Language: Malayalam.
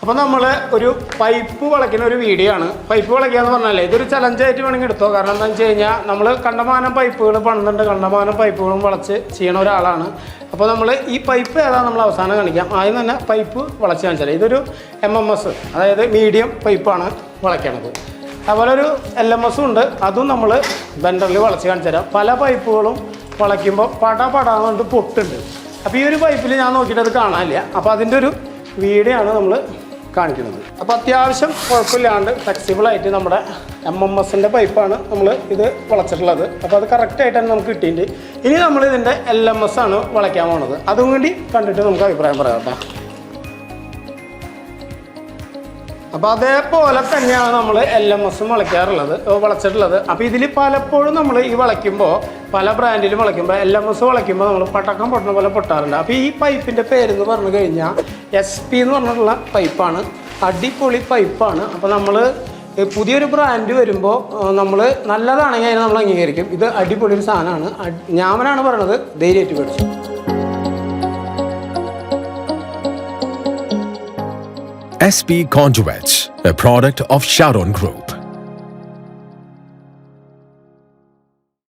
അപ്പോൾ നമ്മൾ ഒരു പൈപ്പ് വളയ്ക്കുന്ന ഒരു വീഡിയോ ആണ് പൈപ്പ് വളയ്ക്കുക എന്ന് പറഞ്ഞാലേ ഇതൊരു ചലഞ്ചായിട്ട് വേണമെങ്കിൽ എടുത്തോ. കാരണം എന്താണെന്ന് വെച്ച് കഴിഞ്ഞാൽ നമ്മൾ കണ്ടമാനം പൈപ്പുകൾ പണിതുണ്ട് കണ്ടമാനം പൈപ്പുകളും വളച്ച് ചെയ്യണ ഒരാളാണ്. അപ്പോൾ നമ്മൾ ഈ പൈപ്പ് ഏതാ നമ്മൾ അവസാനം കാണിക്കാം. ആദ്യം തന്നെ പൈപ്പ് വളച്ച് കാണിച്ചാൽ ഇതൊരു എം എം എസ് അതായത് മീഡിയം പൈപ്പാണ് വളയ്ക്കണത്. അതുപോലെ ഒരു എൽ എം എസും ഉണ്ട്. അതും നമ്മൾ ബെൻഡറിൽ വളച്ച് കാണിച്ചു തരാം. പല പൈപ്പുകളും വളയ്ക്കുമ്പോൾ പട പടാന്നുകൊണ്ട് പൊട്ടുണ്ട്. അപ്പോൾ ഈ ഒരു പൈപ്പിൽ ഞാൻ നോക്കിയിട്ട് അത് കാണാനില്ല. അപ്പോൾ അതിന്റെ ഒരു വീഡിയോ ആണ് നമ്മൾ കാണിക്കുന്നത്. അപ്പോൾ അത്യാവശ്യം കുഴപ്പമില്ലാണ്ട് ഫ്ലെക്സിബിളായിട്ട് നമ്മുടെ എം എം എസിന്റെ പൈപ്പാണ് നമ്മൾ ഇത് വളച്ചിട്ടുള്ളത്. അപ്പോൾ അത് കറക്റ്റായിട്ട് തന്നെ നമുക്ക് കിട്ടിയിട്ടുണ്ട്. ഇനി നമ്മൾ ഇതിന്റെ എൽ എം എസ് ആണ് വളയ്ക്കാൻ പോണത്. അതും കൂടി കണ്ടിട്ട് നമുക്ക് അഭിപ്രായം പറയാം കേട്ടോ. അപ്പോൾ അതേപോലെ തന്നെയാണ് നമ്മൾ എൽ എം എസ് വളയ്ക്കാറുള്ളത് വളച്ചിട്ടുള്ളത്. അപ്പോൾ ഇതിൽ പലപ്പോഴും നമ്മൾ ഈ വളയ്ക്കുമ്പോൾ പല ബ്രാൻഡിലും വളയ്ക്കുമ്പോൾ എൽ എം എസ് വളയ്ക്കുമ്പോൾ നമ്മൾ പടക്കം പൊട്ടുന്ന പോലെ പൊട്ടാറുണ്ട്. അപ്പോൾ ഈ പൈപ്പിന്റെ പേരെന്ന് പറഞ്ഞു കഴിഞ്ഞാൽ എസ് പി എന്ന് പറഞ്ഞിട്ടുള്ള പൈപ്പാണ് അടിപൊളി പൈപ്പാണ് അപ്പോൾ നമ്മൾ പുതിയൊരു ബ്രാൻഡ് വരുമ്പോൾ നമ്മൾ നല്ലതാണെങ്കിൽ അതിനെ നമ്മൾ അംഗീകരിക്കും. ഇത് അടിപൊളി ഒരു സാധനമാണ് ഞാമനാണ് പറയണത് ധൈര്യമായിട്ട് മേടിച്ചു. SP Conduits, a product of Sharon Group.